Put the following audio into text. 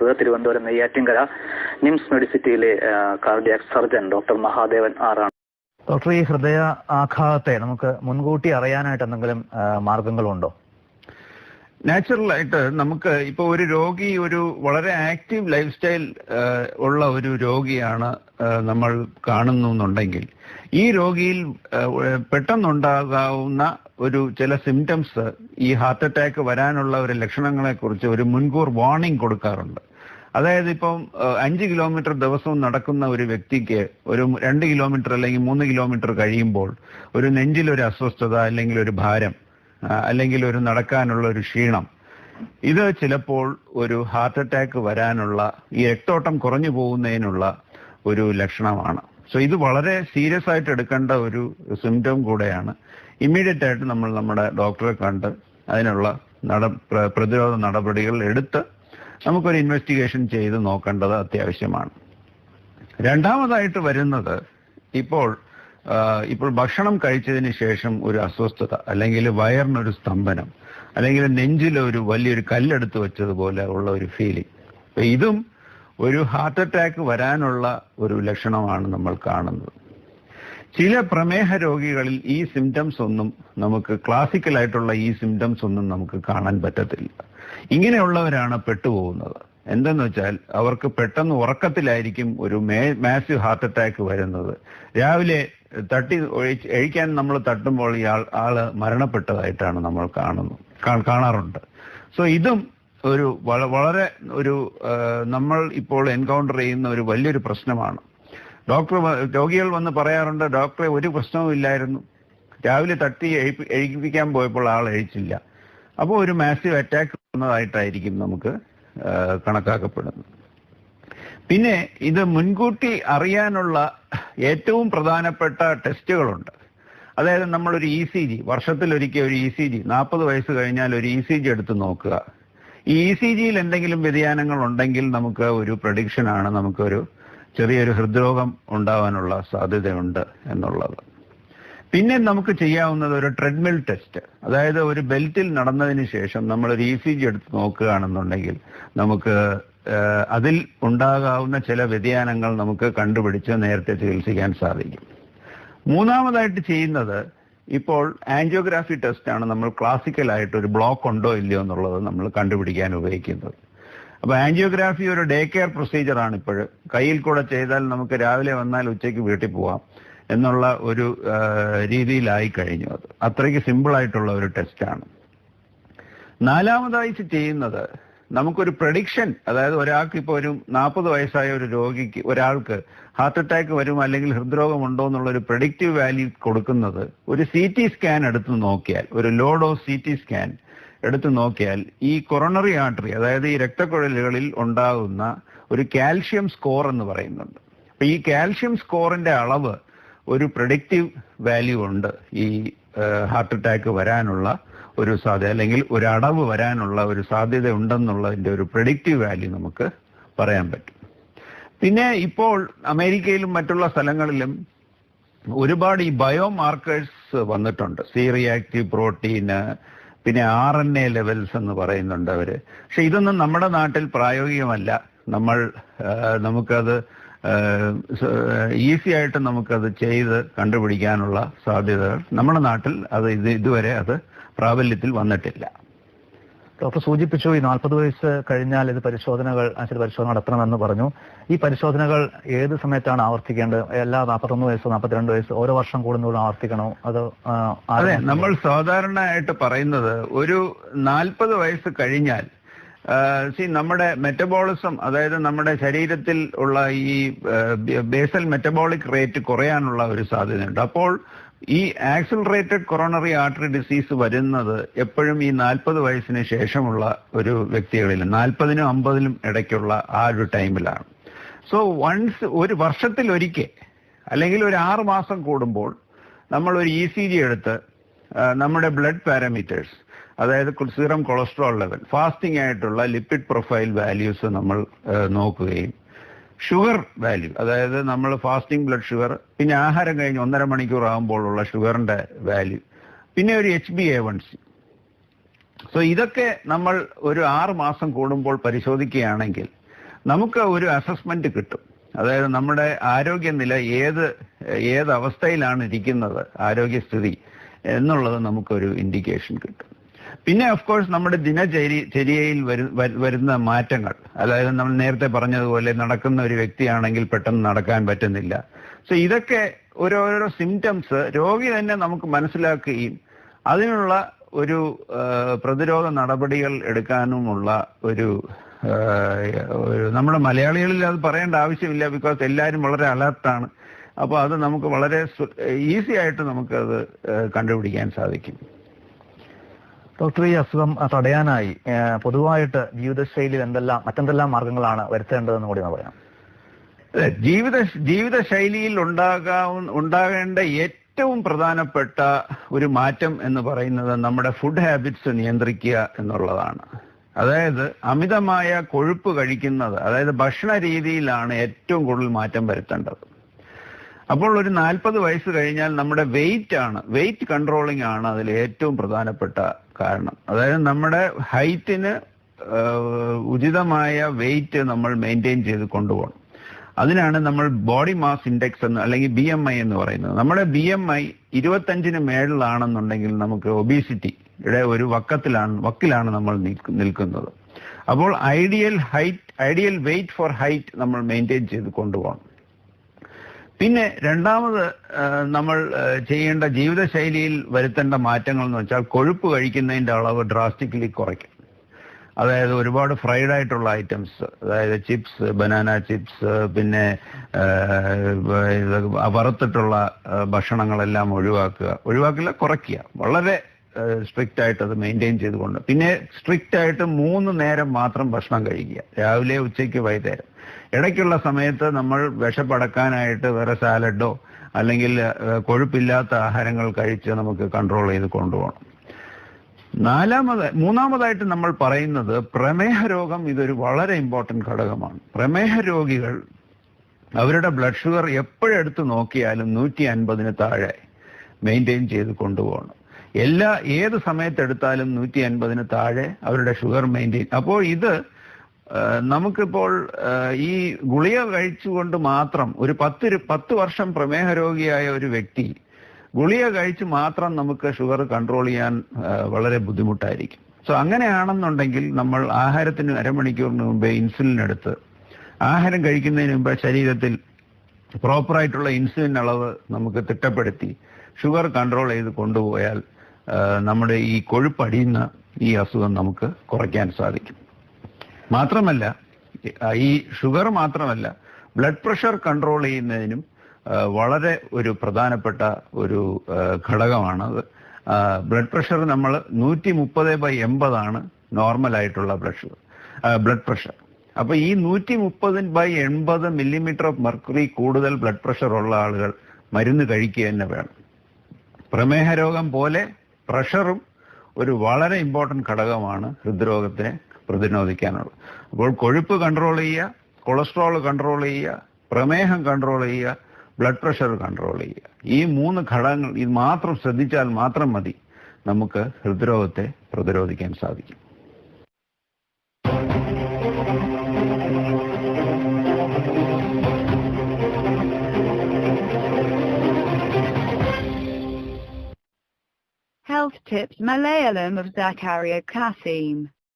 Thiruvananthapuram Neyyattinkara nymphs മെഡിസിറ്റിയിലെ cardiac surgeon doctor Mahadevan ആറാണ്. Doctor ഈ ഹൃദയ ആഘാതത്തെ നമുക്ക് മുൻകൂട്ടി അറിയാനായിട്ട് എന്തെങ്കിലും മാർഗങ്ങളുണ്ടോ? നാച്ചുറൽ ആയിട്ട് നമുക്ക് ഇപ്പൊ ഒരു രോഗി ഒരു വളരെ ആക്റ്റീവ് ലൈഫ് സ്റ്റൈൽ ഉള്ള ഒരു രോഗിയാണ് നമ്മൾ കാണുന്നു എന്നുണ്ടെങ്കിൽ ഈ രോഗിയിൽ പെട്ടെന്നുണ്ടാകാവുന്ന ഒരു ചില സിംറ്റംസ് ഈ ഹാർട്ട് അറ്റാക്ക് വരാനുള്ള ഒരു ലക്ഷണങ്ങളെ കുറിച്ച് ഒരു മുൻകൂർ വാർണിംഗ് കൊടുക്കാറുണ്ട്. അതായത് ഇപ്പം അഞ്ച് കിലോമീറ്റർ ദിവസവും നടക്കുന്ന ഒരു വ്യക്തിക്ക് ഒരു രണ്ട് കിലോമീറ്റർ അല്ലെങ്കിൽ മൂന്ന് കിലോമീറ്റർ കഴിയുമ്പോൾ ഒരു നെഞ്ചിൽ ഒരു അസ്വസ്ഥത അല്ലെങ്കിൽ ഒരു ഭാരം അല്ലെങ്കിൽ ഒരു നടക്കാനുള്ള ഒരു ക്ഷീണം. ഇത് ചിലപ്പോൾ ഒരു ഹാർട്ട് അറ്റാക്ക് വരാനുള്ള ഈ രക്തോട്ടം കുറഞ്ഞു പോകുന്നതിനുള്ള ഒരു ലക്ഷണമാണ്. സോ ഇത് വളരെ സീരിയസ് ആയിട്ട് എടുക്കേണ്ട ഒരു സിംറ്റം കൂടെയാണ്. ഇമ്മീഡിയറ്റ് ആയിട്ട് നമ്മൾ നമ്മുടെ ഡോക്ടറെ കണ്ട് അതിനുള്ള നട പ്രതിരോധ നടപടികൾ എടുത്ത് നമുക്കൊരു ഇൻവെസ്റ്റിഗേഷൻ ചെയ്ത് നോക്കേണ്ടത് അത്യാവശ്യമാണ്. രണ്ടാമതായിട്ട് വരുന്നത് ഇപ്പോൾ ഇപ്പോൾ ഭക്ഷണം കഴിച്ചതിന് ശേഷം ഒരു അസ്വസ്ഥത അല്ലെങ്കിൽ വയറിനൊരു സ്തംഭനം അല്ലെങ്കിൽ നെഞ്ചിൽ ഒരു വലിയൊരു കല്ലെടുത്ത് വെച്ചതുപോലെ ഉള്ള ഒരു ഫീലിംഗ് ഇതും ഒരു ഹാർട്ട് അറ്റാക്ക് വരാനുള്ള ഒരു ലക്ഷണമാണ് നമ്മൾ കാണുന്നത്. ചില പ്രമേഹ രോഗികളിൽ ഈ സിംറ്റംസ് ഒന്നും നമുക്ക് ക്ലാസിക്കലായിട്ടുള്ള ഈ സിംറ്റംസ് ഒന്നും നമുക്ക് കാണാൻ പറ്റത്തില്ല. ഇങ്ങനെയുള്ളവരാണ് പെട്ടുപോകുന്നത്. എന്തെന്ന് വെച്ചാൽ അവർക്ക് പെട്ടെന്ന് ഉറക്കത്തിലായിരിക്കും ഒരു മാസീവ് ഹാർട്ട് അറ്റാക്ക് വരുന്നത്. രാവിലെ തട്ടി എഴിക്കാൻ നമ്മൾ തട്ടുമ്പോൾ ഈ ആൾ ആൾ മരണപ്പെട്ടതായിട്ടാണ് നമ്മൾ കാണുന്നു കാ- കാണാറുണ്ട്. സോ ഇതും ഒരു വള- വളരെ ഒരു നമ്മൾ ഇപ്പോൾ എൻകൗണ്ടർ ചെയ്യുന്ന ഒരു വലിയൊരു പ്രശ്നമാണ്. ഡോക്ടർ രോഗികൾ വന്ന് പറയാറുണ്ട് ഡോക്ടറെ ഒരു പ്രശ്നവും ഇല്ലായിരുന്നു. രാവിലെ തട്ടി എഴുപ്പിക്കാൻ പോയപ്പോൾ ആൾ എഴിച്ചില്ല. അപ്പോൾ ഒരു മാസീവ് അറ്റാക്ക് വന്നതായിട്ടായിരിക്കും നമുക്ക് കണക്കാക്കപ്പെടുന്നത്. പിന്നെ ഇത് മുൻകൂട്ടി അറിയാനുള്ള ഏറ്റവും പ്രധാനപ്പെട്ട ടെസ്റ്റുകളുണ്ട്. അതായത് നമ്മളൊരു ഇ സി ജി വർഷത്തിലൊരിക്കൽ ഒരു ഇ സി ജി നാൽപ്പത് വയസ്സ് കഴിഞ്ഞാൽ ഒരു ഇ സി ജി എടുത്ത് നോക്കുക. ഈ ഇ സി ജിയിൽ എന്തെങ്കിലും വ്യതിയാനങ്ങൾ ഉണ്ടെങ്കിൽ നമുക്ക് ഒരു പ്രഡിക്ഷൻ ആണ് നമുക്കൊരു ചെറിയൊരു ഹൃദ്രോഗം ഉണ്ടാവാനുള്ള സാധ്യതയുണ്ട് എന്നുള്ളത്. പിന്നെ നമുക്ക് ചെയ്യാവുന്നത് ഒരു ട്രെഡ്മിൽ ടെസ്റ്റ് അതായത് ഒരു ബെൽറ്റിൽ നടന്നതിന് ശേഷം നമ്മൾ ഒരു ഇ സി ജി എടുത്ത് നോക്കുകയാണെന്നുണ്ടെങ്കിൽ നമുക്ക് അതിൽ ഉണ്ടാകാവുന്ന ചില വ്യതിയാനങ്ങൾ നമുക്ക് കണ്ടുപിടിച്ച് നേരത്തെ ചികിത്സിക്കാൻ സാധിക്കും. മൂന്നാമതായിട്ട് ചെയ്യുന്നത് ഇപ്പോൾ ആൻജിയോഗ്രാഫി ടെസ്റ്റാണ് നമ്മൾ ക്ലാസിക്കലായിട്ട് ഒരു ബ്ലോക്ക് ഉണ്ടോ ഇല്ലയോ എന്നുള്ളത് നമ്മൾ കണ്ടുപിടിക്കാൻ ഉപയോഗിക്കുന്നത്. അപ്പോൾ ആൻജിയോഗ്രാഫി ഒരു ഡേ കെയർ പ്രൊസീജിയർ ആണ് ഇപ്പോൾ കയ്യിൽ കൂടെ ചെയ്താൽ നമുക്ക് രാവിലെ വന്നാൽ ഉച്ചയ്ക്ക് വീട്ടിൽ പോവാം എന്നുള്ള ഒരു രീതിയിലായി കഴിഞ്ഞു അത്. അത്രയ്ക്ക് സിമ്പിളായിട്ടുള്ള ഒരു ടെസ്റ്റാണ്. നാലാമതായിട്ട് ചെയ്യുന്നത് നമുക്കൊരു പ്രഡിക്ഷൻ അതായത് ഒരാൾക്ക് ഇപ്പോൾ ഒരു നാൽപ്പത് വയസ്സായ ഒരു രോഗിക്ക് ഒരാൾക്ക് ഹാർട്ട് അറ്റാക്ക് വരും അല്ലെങ്കിൽ ഹൃദ്രോഗം ഉണ്ടോ എന്നുള്ള ഒരു പ്രഡിക്റ്റീവ് വാല്യൂ കൊടുക്കുന്നത് ഒരു സി ടി സ്കാൻ എടുത്ത് നോക്കിയാൽ ഒരു low dose C T scan എടുത്ത് നോക്കിയാൽ ഈ കൊറോണറി ആർട്ടറി അതായത് ഈ രക്തക്കുഴലുകളിൽ ഉണ്ടാകുന്ന ഒരു കാൽഷ്യം സ്കോർ എന്ന് പറയുന്നുണ്ട്. അപ്പൊ ഈ കാൽഷ്യം സ്കോറിന്റെ അളവ് ഒരു പ്രഡിക്റ്റീവ് വാല്യൂ ഉണ്ട് ഈ ഹാർട്ട് അറ്റാക്ക് വരാനുള്ള ഒരു സാധ്യത അല്ലെങ്കിൽ ഒരു അടവ് വരാനുള്ള ഒരു സാധ്യത ഉണ്ടെന്നുള്ളതിന്റെ ഒരു പ്രഡിക്റ്റീവ് വാല്യൂ നമുക്ക് പറയാൻ പറ്റും. പിന്നെ ഇപ്പോൾ അമേരിക്കയിലും മറ്റുള്ള സ്ഥലങ്ങളിലും ഒരുപാട് ഈ ബയോ മാർക്കേഴ്സ് വന്നിട്ടുണ്ട്. സി റിയാക്റ്റീവ് പ്രോട്ടീന് പിന്നെ ആർ എൻ എ ലെവൽസ് എന്ന് പറയുന്നുണ്ട് അവർ പക്ഷെ ഇതൊന്നും നമ്മുടെ നാട്ടിൽ പ്രായോഗികമല്ല. നമ്മൾ നമുക്കത് ഈസി ആയിട്ട് നമുക്കത് ചെയ്ത് കണ്ടുപിടിക്കാനുള്ള സാധ്യതകൾ. നമ്മുടെ നാട്ടിൽ അത് ഇത് ഇതുവരെ അത് പ്രാബല്യത്തിൽ വന്നിട്ടില്ല. ഡോക്ടർ സൂചിപ്പിച്ചു ഈ നാൽപ്പത് വയസ്സ് കഴിഞ്ഞാൽ ഇത് പരിശോധനകൾ ആശുപത്രി പരിശോധന നടത്തണമെന്ന് പറഞ്ഞു. ഈ പരിശോധനകൾ ഏത് സമയത്താണ് ആവർത്തിക്കേണ്ടത്? എല്ലാ നാൽപ്പത്തൊന്ന് വയസ്സ് നാൽപ്പത്തിരണ്ട് വയസ്സ് ഓരോ വർഷം കൂടുന്നതോടും ആവർത്തിക്കണോ? അത് അതെ നമ്മൾ സാധാരണയായിട്ട് പറയുന്നത് ഒരു നാൽപ്പത് വയസ്സ് കഴിഞ്ഞാൽ സി നമ്മുടെ മെറ്റബോളിസം അതായത് നമ്മുടെ ശരീരത്തിൽ ഉള്ള ഈ ബേസൽ മെറ്റബോളിക് റേറ്റ് കുറയാനുള്ള ഒരു സാധ്യതയുണ്ട്. അപ്പോൾ ഈ ആക്സിലറേറ്റഡ് കൊറോണറി ആർട്ടറി ഡിസീസ് വരുന്നത് എപ്പോഴും ഈ നാൽപ്പത് വയസ്സിന് ശേഷമുള്ള ഒരു വ്യക്തികളിൽ നാൽപ്പതിനും അമ്പതിനും ഇടയ്ക്കുള്ള ആ ഒരു ടൈമിലാണ്. സോ വൺസ് ഒരു വർഷത്തിൽ ഒരിക്കൽ അല്ലെങ്കിൽ ഒരു ആറ് മാസം കൂടുമ്പോൾ നമ്മൾ ഒരു ഇ സി ജി എടുത്ത് നമ്മുടെ ബ്ലഡ് പാരാമീറ്റേഴ്സ് അതായത് സീറം കൊളസ്ട്രോൾ ലെവൽ ഫാസ്റ്റിംഗ് ആയിട്ടുള്ള ലിപ്പിഡ് പ്രൊഫൈൽ വാല്യൂസ് നമ്മൾ നോക്കുകയും ഷുഗർ വാല്യൂ. അതായത് നമ്മൾ ഫാസ്റ്റിംഗ് ബ്ലഡ് ഷുഗർ പിന്നെ ആഹാരം കഴിഞ്ഞ് ഒന്നര മണിക്കൂർ ആകുമ്പോഴുള്ള ഷുഗറിന്റെ വാല്യൂ. പിന്നെ ഒരു H B A one C so ഇതൊക്കെ നമ്മൾ ഒരു ആറ് മാസം കൂടുമ്പോൾ പരിശോധിക്കുകയാണെങ്കിൽ നമുക്ക് ഒരു അസസ്മെന്റ് കിട്ടും. അതായത് നമ്മുടെ ആരോഗ്യനില ഏത് ഏത് അവസ്ഥയിലാണ് ഇരിക്കുന്നത് ആരോഗ്യസ്ഥിതി എന്നുള്ളത് നമുക്കൊരു ഇൻഡിക്കേഷൻ കിട്ടും. പിന്നെ ഓഫ് കോഴ്സ് നമ്മുടെ ദിനചര്യ ചര്യയിൽ വരുന്ന മാറ്റങ്ങൾ. അതായത് നമ്മൾ നേരത്തെ പറഞ്ഞതുപോലെ നടക്കുന്ന ഒരു വ്യക്തിയാണെങ്കിൽ പെട്ടെന്ന് നടക്കാൻ പറ്റുന്നില്ല. സോ ഇതൊക്കെ ഓരോരോ സിംറ്റംസ് രോഗി തന്നെ നമുക്ക് മനസ്സിലാക്കുകയും അതിനുള്ള ഒരു പ്രതിരോധ നടപടികൾ എടുക്കാനുമുള്ള ഒരു നമ്മുടെ മലയാളികളിൽ അത് പറയേണ്ട ആവശ്യമില്ല ബിക്കോസ് എല്ലാവരും വളരെ അലർട്ടാണ് അപ്പോൾ അത് നമുക്ക് വളരെ ഈസി ആയിട്ട് നമുക്കത് കണ്ടുപിടിക്കാൻ സാധിക്കും. ഡോക്ടർ ഈ അസുഖം തടയാനായി പൊതുവായിട്ട് ജീവിതശൈലിയിൽ എന്തെല്ലാം മറ്റെന്തെല്ലാം മാർഗങ്ങളാണ് വരുത്തേണ്ടതെന്ന് കൂടി പറയാം. ജീവിത ജീവിതശൈലിയിൽ ഉണ്ടാകാവുന്ന ഉണ്ടാകേണ്ട ഏറ്റവും പ്രധാനപ്പെട്ട ഒരു മാറ്റം എന്ന് പറയുന്നത് നമ്മുടെ ഫുഡ് ഹാബിറ്റ്സ് നിയന്ത്രിക്കുക എന്നുള്ളതാണ്. അതായത് അമിതമായ കൊഴുപ്പ് കഴിക്കുന്നത് അതായത് ഭക്ഷണ രീതിയിലാണ് ഏറ്റവും കൂടുതൽ മാറ്റം വരുത്തേണ്ടത്. അപ്പോൾ ഒരു നാൽപ്പത് വയസ്സ് കഴിഞ്ഞാൽ നമ്മുടെ വെയിറ്റ് ആണ്. വെയിറ്റ് കൺട്രോളിംഗ് ആണ് അതിൽ ഏറ്റവും പ്രധാനപ്പെട്ട കാരണം. അതായത് നമ്മുടെ ഹൈറ്റിന് ഉചിതമായ വെയിറ്റ് നമ്മൾ മെയിന്റെയിൻ ചെയ്ത് കൊണ്ടുപോകണം. അതിനാണ് നമ്മൾ ബോഡി മാസ് ഇൻഡെക്സ് എന്ന് അല്ലെങ്കിൽ ബി എം ഐ എന്ന് പറയുന്നത്. നമ്മുടെ ബി എം ഐ ഇരുപത്തഞ്ചിന് മേളിലാണെന്നുണ്ടെങ്കിൽ നമുക്ക് ഒബീസിറ്റിയുടെ ഒരു വക്കത്തിലാണ് വക്കിലാണ് നമ്മൾ നിൽക്കുന്നത്. അപ്പോൾ ideal height ideal weight for height നമ്മൾ മെയിന്റെയിൻ ചെയ്ത് കൊണ്ടുപോകണം. പിന്നെ രണ്ടാമത് നമ്മൾ ചെയ്യേണ്ട ജീവിതശൈലിയിൽ വരുത്തേണ്ട മാറ്റങ്ങൾ എന്ന് വെച്ചാൽ കൊഴുപ്പ് കഴിക്കുന്നതിന്റെ അളവ് ഡ്രാസ്റ്റിക്കലി കുറയ്ക്കും. അതായത് ഒരുപാട് ഫ്രൈഡ് ആയിട്ടുള്ള ഐറ്റംസ് അതായത് ചിപ്സ് ബനാന ചിപ്സ് പിന്നെ വറുത്തിട്ടുള്ള ഭക്ഷണങ്ങളെല്ലാം ഒഴിവാക്കുക. ഒഴിവാക്കില്ല കുറയ്ക്കുക. വളരെ സ്ട്രിക്റ്റ് ആയിട്ട് അത് മെയിന്റെയിൻ ചെയ്തുകൊണ്ട്. പിന്നെ സ്ട്രിക്റ്റ് ആയിട്ട് മൂന്ന് നേരം മാത്രം ഭക്ഷണം കഴിക്കുക. രാവിലെ ഉച്ചയ്ക്ക് വൈകുന്നേരം. ഇടയ്ക്കുള്ള സമയത്ത് നമ്മൾ വിഷപ്പടക്കാനായിട്ട് വേറെ സാലഡോ അല്ലെങ്കിൽ കൊഴുപ്പില്ലാത്ത ആഹാരങ്ങൾ കഴിച്ച് നമുക്ക് കൺട്രോൾ ചെയ്ത് കൊണ്ടുപോകണം. നാലാമത് മൂന്നാമതായിട്ട് നമ്മൾ പറയുന്നത് പ്രമേഹ രോഗം ഇതൊരു വളരെ ഇമ്പോർട്ടന്റ് ഘടകമാണ്. പ്രമേഹ രോഗികൾ അവരുടെ ബ്ലഡ് ഷുഗർ എപ്പോഴെടുത്ത് നോക്കിയാലും നൂറ്റി അൻപതിന് താഴെ മെയിന്റെയിൻ ചെയ്ത് കൊണ്ടുപോകണം. എല്ലാ ഏത് സമയത്തെടുത്താലും നൂറ്റി അൻപതിന് താഴെ അവരുടെ ഷുഗർ മെയിന്റെയിൻ. അപ്പോൾ ഇത് നമുക്കിപ്പോൾ ഈ ഗുളിക കഴിച്ചുകൊണ്ട് മാത്രം ഒരു പത്ത് പത്ത് വർഷം പ്രമേഹ രോഗിയായ ഒരു വ്യക്തി ഗുളിക കഴിച്ച് മാത്രം നമുക്ക് ഷുഗർ കൺട്രോൾ ചെയ്യാൻ വളരെ ബുദ്ധിമുട്ടായിരിക്കും. സോ അങ്ങനെയാണെന്നുണ്ടെങ്കിൽ നമ്മൾ ആഹാരത്തിന് അരമണിക്കൂറിന് മുമ്പേ ഇൻസുലിൻ എടുത്ത് ആഹാരം കഴിക്കുന്നതിന് മുമ്പ് ശരീരത്തിൽ പ്രോപ്പറായിട്ടുള്ള ഇൻസുലിൻ അളവ് നമുക്ക് തിട്ടപ്പെടുത്തി ഷുഗർ കൺട്രോൾ ചെയ്ത് കൊണ്ടുപോയാൽ നമ്മുടെ ഈ കൊഴുപ്പടിയുന്ന ഈ അസുഖം നമുക്ക് കുറയ്ക്കാൻ സാധിക്കും. മാത്രമല്ല ഈ ഷുഗർ മാത്രമല്ല ബ്ലഡ് പ്രഷർ കൺട്രോൾ ചെയ്യുന്നതിനും വളരെ ഒരു പ്രധാനപ്പെട്ട ഒരു ഘടകമാണ്. ഘടകമാണത് ബ്ലഡ് പ്രഷർ നമ്മൾ നൂറ്റി മുപ്പത് ബൈ എൺപതാണ് നോർമൽ ആയിട്ടുള്ള ബ്ലഡ് ബ്ലഡ് പ്രഷർ. അപ്പൊ ഈ നൂറ്റി മുപ്പത് ബൈ എൺപത് മില്ലിമീറ്റർ ഓഫ് മെർക്കുറി കൂടുതൽ ബ്ലഡ് പ്രഷർ ഉള്ള ആളുകൾ മരുന്ന് കഴിക്കുക തന്നെ വേണം. പ്രമേഹ രോഗം പോലെ പ്രഷറും ഒരു വളരെ ഇമ്പോർട്ടന്റ് ഘടകമാണ് ഹൃദ്രോഗത്തിനെ പ്രതിരോധിക്കാനുള്ളത് അപ്പോൾ കൊഴുപ്പ് കൺട്രോൾ ചെയ്യുക കൊളസ്ട്രോൾ കൺട്രോൾ ചെയ്യുക പ്രമേഹം കൺട്രോൾ ചെയ്യുക ബ്ലഡ് പ്രഷർ കൺട്രോൾ ചെയ്യുക. ഈ മൂന്ന് ഘടകങ്ങൾ ഇത് മാത്രം ശ്രദ്ധിച്ചാൽ മാത്രം മതി നമുക്ക് ഹൃദ്രോഗത്തെ പ്രതിരോധിക്കാൻ സാധിക്കും. Health Tips Malayalam of Zakaria Kasim.